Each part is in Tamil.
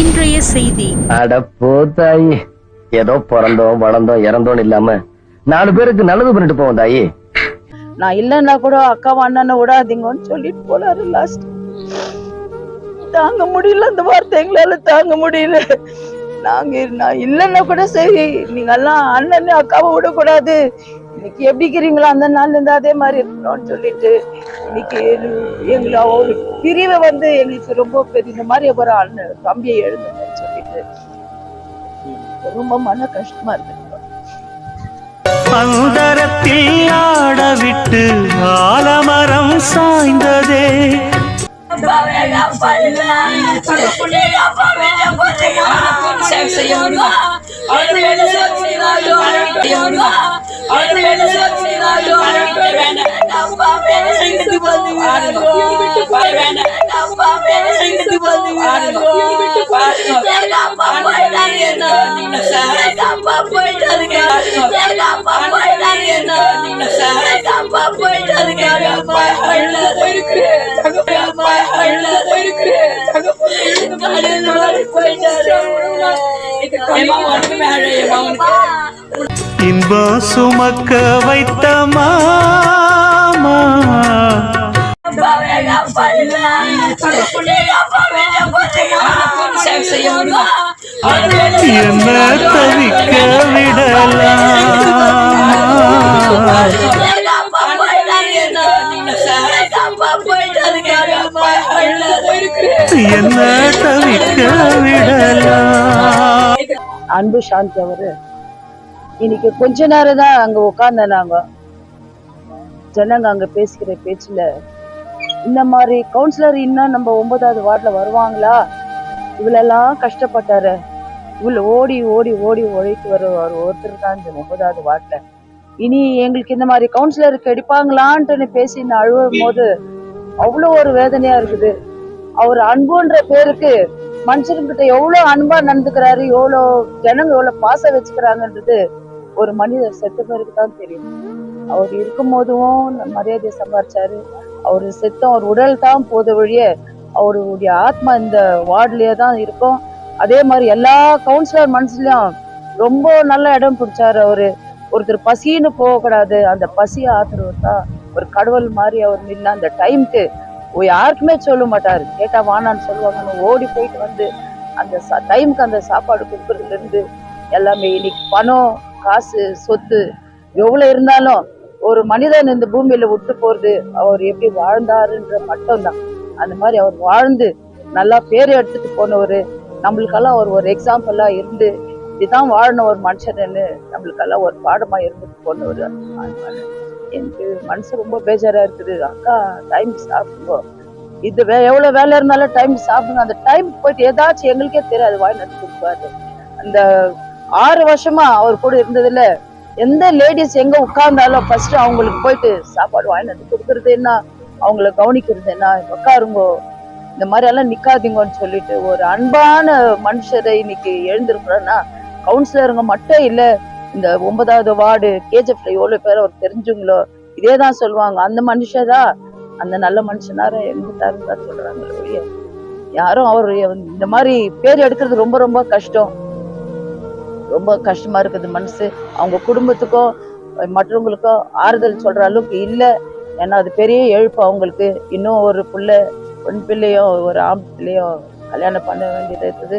இன்றைய செய்தி. அட போத்தாயி ஏதோ பிறந்தோம் வளர்ந்தோம் இறந்தோம் இல்லாம நாலு பேருக்கு நல்லது பண்ணிட்டு போவோம் தாயி. நான் இல்லைன்னா கூட அக்கா அண்ணனை விடாதீங்கன்னு சொல்லிட்டு போனாரு லாஸ்ட் தாங்க முடியல அந்த வார்த்தை எங்களால தாங்க முடியல. நாங்க நான் இல்லைன்னா கூட சரி நீங்க எல்லாம் அண்ணன் அக்காவை விடக்கூடாது. இன்னைக்கு எப்படி இருக்கிறீங்களோ அந்த நாள்ல இருந்து அதே மாதிரி இருக்கணும்னு சொல்லிட்டு இன்னைக்கு எங்களை ஒரு பிரிவை வந்து எங்களுக்கு ரொம்ப பெரிய இந்த மாதிரி ஒரு அண்ணன் தம்பியை எழுதுங்கன்னு சொல்லிட்டு. ரொம்ப மன கஷ்டமா இருக்கு. பந்தரத்தில் ஆட விட்டு ஆலமரம் சாய்ந்ததே. போயிட்டு இருக்கேன் இன்பம் சுமக்க வைத்த மாமா என்ன தவிக்க என்ன தவிக்க விடலாம் அன்பு சாந்தி அவரு. இன்னைக்கு கொஞ்ச நேரம் தான் அங்க உட்கார்ந்தாங்க ஜனங்க அங்க பேசிக்கிற பேச்சுல இந்த மாதிரி கவுன்சிலர் இன்னும் நம்ம ஒன்பதாவது வார்டுல வருவாங்களா? இவ்வளெல்லாம் கஷ்டப்பட்டாரு. இவ்வளவு ஓடி ஓடி ஓடி உழைத்து வருவார். ஒருத்தர் தான் இந்த ஒன்பதாவது வார்டுல. இனி எங்களுக்கு இந்த மாதிரி கவுன்சிலருக்கு எடுப்பாங்களான்ட்டுன்னு பேசி நான் அழுவும் போது அவ்வளோ ஒரு வேதனையா இருக்குது. அவர் அன்புன்ற பேருக்கு மனுஷன்கிட்ட எவ்வளவு அன்பா நடந்துக்கிறாரு எவ்வளோ ஜனங்க எவ்வளவு பாச வச்சுக்கிறாங்கன்றது ஒரு மனிதர் செத்த பிறகு தான் தெரியும். அவர் இருக்கும் போதும் மரியாதையை சம்பாரிச்சாரு. அவர் செத்தம் அவர் உடல் தான் போத வழிய அவருடைய ஆத்மா இந்த வார்டுலயே தான் இருக்கும். அதே மாதிரி எல்லா கவுன்சிலர் மனசுலயும் ரொம்ப நல்ல இடம் பிடிச்சாரு அவரு. ஒருத்தர் பசின்னு போகக்கூடாது. அந்த பசியை ஆத்துறவர் தான் ஒரு கடவுள் மாதிரி அவர் நின்று அந்த டைம்க்கு யாருக்குமே சொல்ல மாட்டாரு. கேட்டா வானான்னு சொல்லுவாங்கன்னு ஓடி போயிட்டு வந்து அந்த டைமுக்கு அந்த சாப்பாடு கொடுக்கறதுல இருந்து எல்லாமே இன்னைக்கு பணம் காசு சொத்து எவ்வளவு இருந்தாலும் ஒரு மனிதன் இந்த பூமியில விட்டு போறது அவர் எப்படி வாழ்ந்தாருன்ற மட்டும்தான். அந்த மாதிரி அவர் வாழ்ந்து நல்லா பேர் எடுத்துட்டு போனவர். நம்மளுக்கெல்லாம் அவர் ஒரு எக்ஸாம்பிளா இருந்து இதுதான் வாழணும் ஒரு மனுஷன்னு நம்மளுக்கெல்லாம் ஒரு பாடமா இருந்துட்டு போனவர். அதனால எனக்கு மனசு ரொம்ப பேஜாரா இருக்குது. அக்கா டைம் சாப்பிடுங்க. இது வே எவ்வளவு வேலை இருந்தாலும் டைம் சாப்பிடுங்க. அந்த டைம் போயிட்டு ஏதாச்சும் எங்களுக்கே தெரியாது. வாய் நடத்தி கொடுப்பாரு. அந்த ஆறு வருஷமா அவர் கூட இருந்ததுல எந்த லேடிஸ் எங்க உட்கார்ந்தாலும் ஃபர்ஸ்ட் அவங்களுக்கு போயிட்டு சாப்பாடு வாங்கி வந்து கொடுக்கறது என்ன? அவங்கள கவனிக்கிறது என்ன? உட்காருங்கோ. இந்த மாதிரி எல்லாம் நிக்காதீங்கன்னு சொல்லிட்டு ஒரு அன்பான மனுஷரை இன்னைக்கு எழுந்திருக்கிறோன்னா கவுன்சிலருங்க மட்டும் இல்லை இந்த ஒன்பதாவது வார்டு கேஜிஎஃப்ல எவ்வளவு பேர் அவர் தெரிஞ்சுங்களோ இதே தான் சொல்லுவாங்க. அந்த மனுஷதா அந்த நல்ல மனுஷனார இருந்துட்டாருன்னு தான் சொல்றாங்க ஒழிய யாரும் அவர் இந்த மாதிரி பேர் எடுக்கிறது ரொம்ப ரொம்ப கஷ்டம். ரொம்ப கஷ்டமா இருக்குது மனசு. அவங்க குடும்பத்துக்கோ மற்றவங்களுக்கோ ஆறுதல் சொல்ற அளவுக்கு இல்லை. ஏன்னா அது பெரிய எழுப்பு அவங்களுக்கு. இன்னும் ஒரு பிள்ளை பெண் பிள்ளையோ ஒரு ஆண் பிள்ளையோ கல்யாணம் பண்ண வேண்டியது இருக்குது.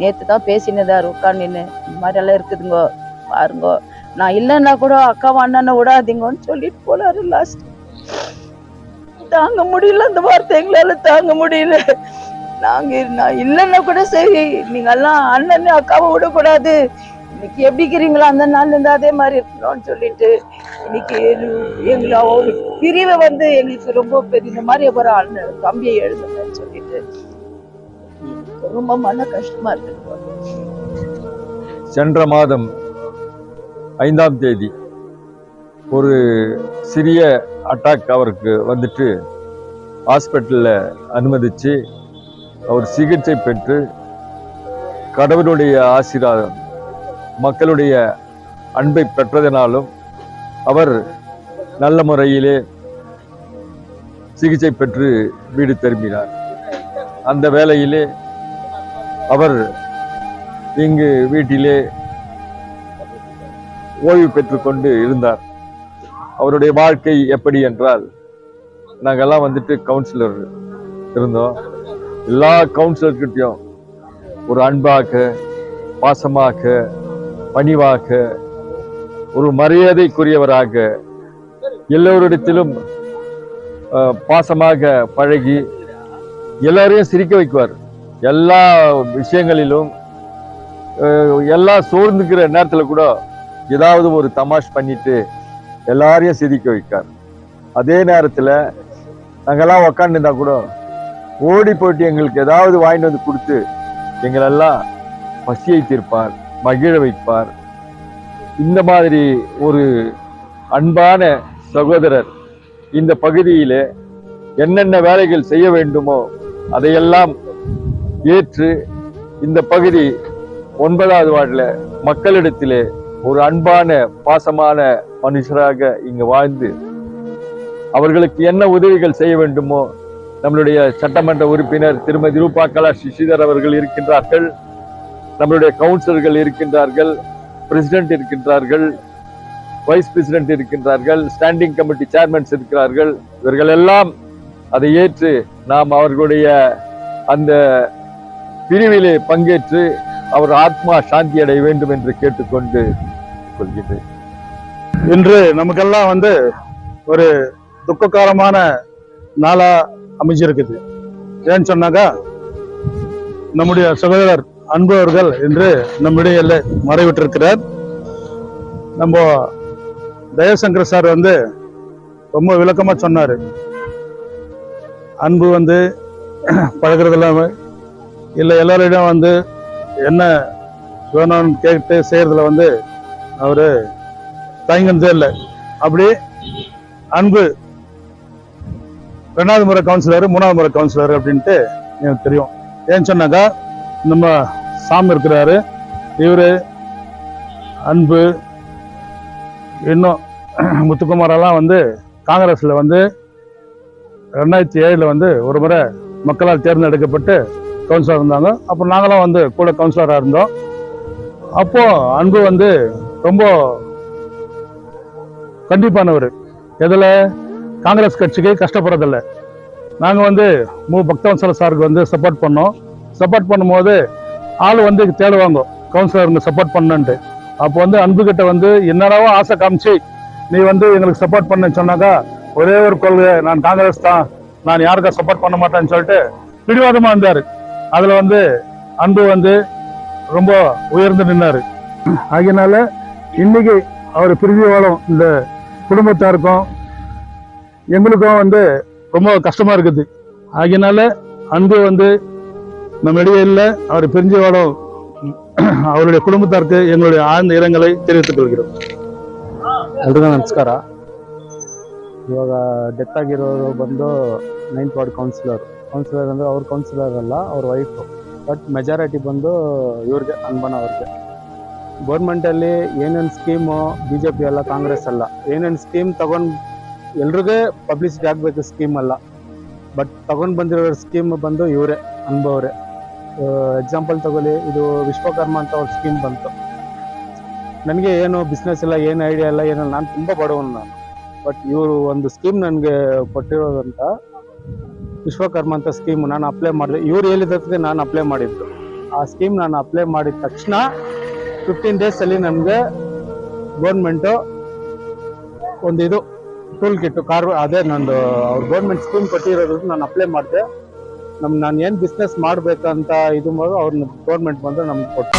நேற்று தான் பேசினதார் உட்காந்து இந்த மாதிரி எல்லாம் இருக்குதுங்கோ. பாருங்கோ. நான் இல்லைன்னா கூட அக்காவை அண்ணனை விடாதீங்கன்னு சொல்லிட்டு போனாரு லாஸ்ட் தாங்க முடியல அந்த வார்த்தை எங்களால தாங்க முடியல. நாங்க நான் இல்லைன்னா கூட சரி நீங்க எல்லாம் அண்ணன் அக்காவை விடக்கூடாது. இன்னைக்கு எப்படி இருக்கிறீங்களோ அந்த நாள்ல இருந்து அதே மாதிரி இருக்கணும்னு சொல்லிட்டு இன்னைக்கு எங்களை ஒரு பிரிவை வந்து எங்களுக்கு ரொம்ப பெரிய இந்த மாதிரி ஒரு அண்ணன் தம்பியை எழுதுங்கன்னு சொல்லிட்டு ரொம்ப மன கஷ்டமா இருக்கு. சென்ற மாதம் ஐந்தாம் தேதி ஒரு சிறிய அட்டாக் அவருக்கு வந்துட்டு ஹாஸ்பிட்டலில் அனுமதித்து அவர் சிகிச்சை பெற்று கடவுளுடைய ஆசீர்வாதம் மக்களுடைய அன்பை பெற்றதினாலும் அவர் நல்ல முறையிலே சிகிச்சை பெற்று வீடு திரும்பினார். அந்த வேளையிலே அவர் இங்கு வீட்டிலே ஓய்வு பெற்றுக்கொண்டு இருந்தார். அவருடைய வாழ்க்கை எப்படி என்றால் நாங்கெல்லாம் வந்துட்டு கவுன்சிலர் இருந்தோம். எல்லா கவுன்சிலர்கிட்டையும் ஒரு அன்பாக பாசமாக பணிவாக ஒரு மரியாதைக்குரியவராக எல்லோரிடத்திலும் பாசமாக பழகி எல்லாரையும் சிரிக்க வைக்குவார். எல்லா விஷயங்களிலும் எல்லாம் சோர்ந்துக்கிற நேரத்தில் கூட ஏதாவது ஒரு தமாஷ் பண்ணிட்டு எல்லாரையும் சிரிக்க வைக்கார். அதே நேரத்தில் நாங்கள்லாம் உக்காந்துருந்தா கூட ஓடி போயிட்டு எங்களுக்கு ஏதாவது வாங்கிட்டு வந்து கொடுத்து எங்களெல்லாம் பசியை தீர்ப்பார் மகிழ வைப்பார். இந்த மாதிரி ஒரு அன்பான சகோதரர் இந்த பகுதியில் என்னென்ன வேலைகள் செய்ய வேண்டுமோ அதையெல்லாம் ஏற்று இந்த பகுதி ஒன்பதாவது வார்டில் மக்களிடத்திலே ஒரு அன்பான பாசமான மனுஷராக இங்கு வாழ்ந்து அவர்களுக்கு என்ன உதவிகள் செய்ய வேண்டுமோ நம்மளுடைய சட்டமன்ற உறுப்பினர் திருமதி ரூபா கலா சிசிதர் அவர்கள் இருக்கின்றார்கள் நம்மளுடைய கவுன்சிலர்கள் இருக்கின்றார்கள் பிரசிடென்ட் இருக்கின்றார்கள் வைஸ் பிரசிடென்ட் இருக்கின்றார்கள் ஸ்டாண்டிங் கமிட்டி சேர்மன்ஸ் இருக்கிறார்கள் இவர்கள் எல்லாம் அதை ஏற்று நாம் அவர்களுடைய அந்த பிரிவிலே பங்கேற்று அவர் ஆத்மா சாந்தி அடைய வேண்டும் என்று கேட்டுக்கொண்டு கொள்கின்றேன். இன்று நமக்கெல்லாம் வந்து ஒரு துக்ககாரமான நாளா அமைஞ்சிருக்குது. ஏன்னு சொன்னாக்கா நம்முடைய சகோதரர் அன்பு அவர்கள் இன்று நம்முடைய மறைவிட்டிருக்கிறார். நம்ம தயசங்கர் சார் வந்து ரொம்ப விளக்கமா சொன்னாரு. அன்பு வந்து பழகிறது இல்லாமல் இல்லை எல்லாரிடம் வந்து என்ன வேணும்னு கேட்டு செய்யறதுல வந்து அவரு தயங்கினதே இல்லை. அப்படி அன்பு ரெண்டாவது முறை கவுன்சிலர் மூணாவது முறை கவுன்சிலர் அப்படின்ட்டு எனக்கு தெரியும். ஏன்னு சொன்னாக்கா நம்ம சாமி இருக்கிறாரு. இவர் அன்பு இன்னும் முத்துக்குமாரெல்லாம் வந்து காங்கிரஸில் வந்து ரெண்டாயிரத்தி ஏழில் வந்து ஒரு முறை மக்களால் தேர்ந்தெடுக்கப்பட்டு கவுன்சிலர் இருந்தாங்க. அப்போ நாங்களாம் வந்து கூட கவுன்சிலராக இருந்தோம். அப்போது அன்பு வந்து ரொம்ப கண்டிப்பானவர். எதில் காங்கிரஸ் கட்சிக்கு கஷ்டப்படுறதில்ல. நாங்கள் வந்து மு. பக்தவன்சல சாருக்கு வந்து சப்போர்ட் பண்ணோம். சப்போர்ட் பண்ணும்போது ஆள் வந்து தேடுவாங்க. கவுன்சிலருங்க சப்போர்ட் பண்ணுன்ட்டு. அப்போ வந்து அன்புக்கிட்ட வந்து என்னடாவோ ஆசை காமிச்சு நீ வந்து எங்களுக்கு சப்போர்ட் பண்ணு சொன்னாக்கா ஒரே ஒரு கொள்கை நான் காங்கிரஸ் தான் நான் யாருக்கா சப்போர்ட் பண்ண மாட்டேன்னு சொல்லிட்டு பிடிவாதமாக இருந்தார் அதில் வந்து அன்பு வந்து ரொம்ப உயர்ந்து நின்னார். ஆகினால இன்னைக்கு அவர் பிரிஞ்சு வாழும் இந்த குடும்பத்தாருக்கும் எங்களுக்கும் வந்து ரொம்ப கஷ்டமாக இருக்குது. ஆகினால அன்பு வந்து நம்ம இடையே இல்லை அவர் பிரிஞ்சு வாழும் அவருடைய குடும்பத்தாருக்கு எங்களுடைய ஆழ்ந்த இரங்கலை தெரிவித்துக் கொள்கிறோம். ಎಲ್ರಿಗೂ ನಮಸ್ಕಾರ ಇವಾಗ ಡೆತ್ வந்து ಬಂದು ನೈನ್ತ್ கவுன்சிலர் கவுன்சிலர் வந்து அவர் கவுன்சிலர் ಕೌನ್ಸಿಲರ್ அவர் ಅವ್ರ பட் மெஜாரிட்டி வந்து இவருக்கு ಇವ್ರಿಗೆ ಅನ್ಬನ್ ಅವ್ರಿಗೆ ಗೌರ್ಮೆಂಟಲ್ಲಿ ಏನೇನು ಸ್ಕೀಮು ಬಿ ಜೆ ಪಿ ಅಲ್ಲ, ಕಾಂಗ್ರೆಸ್ ಅಲ್ಲ, ಏನೇನು ಸ್ಕೀಮ್ ತಗೊಂಡು ಎಲ್ರಿಗೂ ಪಬ್ಲಿಸಿಟಿ ಆಗಬೇಕು ಸ್ಕೀಮ್ ಅಲ್ಲ. ಬಟ್ ತಗೊಂಡು ಬಂದಿರೋ ಸ್ಕೀಮ್ ಬಂದು ಇವರೇ, ಅನುಭವರೇ. ಎಕ್ಸಾಂಪಲ್ ತಗೊಳ್ಳಿ, ಇದು ವಿಶ್ವಕರ್ಮ ಅಂತ ಅವ್ರ ಸ್ಕೀಮ್ ಬಂತು. ನನಗೆ ಏನು ಬಿಸ್ನೆಸ್ ಇಲ್ಲ, ಏನು ಐಡಿಯಾ ಇಲ್ಲ, ಏನಿಲ್ಲ, ನಾನು ತುಂಬ ಬಡವನು ನಾನು. ಬಟ್ ಇವರು ಒಂದು ಸ್ಕೀಮ್ ನನಗೆ ಕೊಟ್ಟಿರೋದಂತ ವಿಶ್ವಕರ್ಮ ಅಂತ ಸ್ಕೀಮ್ ನಾನು ಅಪ್ಲೈ ಮಾಡಿದೆ. ಇವ್ರು ಹೇಳಿದ್ದಕ್ಕೆ ನಾನು ಅಪ್ಲೈ ಮಾಡಿದ್ದು. ಆ ಸ್ಕೀಮ್ ನಾನು ಅಪ್ಲೈ ಮಾಡಿದ ತಕ್ಷಣ ಫಿಫ್ಟೀನ್ ಡೇಸಲ್ಲಿ ನಮಗೆ ಗೌರ್ಮೆಂಟು ಒಂದು ಇದು ಟೂಲ್ ಕಿಟ್ಟು ಕಾರ್ ಅದೇ ನಂದು, ಅವ್ರು ಗೌರ್ಮೆಂಟ್ ಸ್ಕೀಮ್ ಕೊಟ್ಟಿರೋದು ನಾನು ಅಪ್ಲೈ ಮಾಡಿದೆ. ನಮ್ಮ ನಾನು ಏನು ಬಿಸ್ನೆಸ್ ಮಾಡಬೇಕಂತ ಇದು ಮಾಡಿ ಅವ್ರನ್ನ ಗೌರ್ಮೆಂಟ್ ಬಂದು ನಮ್ಗೆ ಕೊಟ್ಟು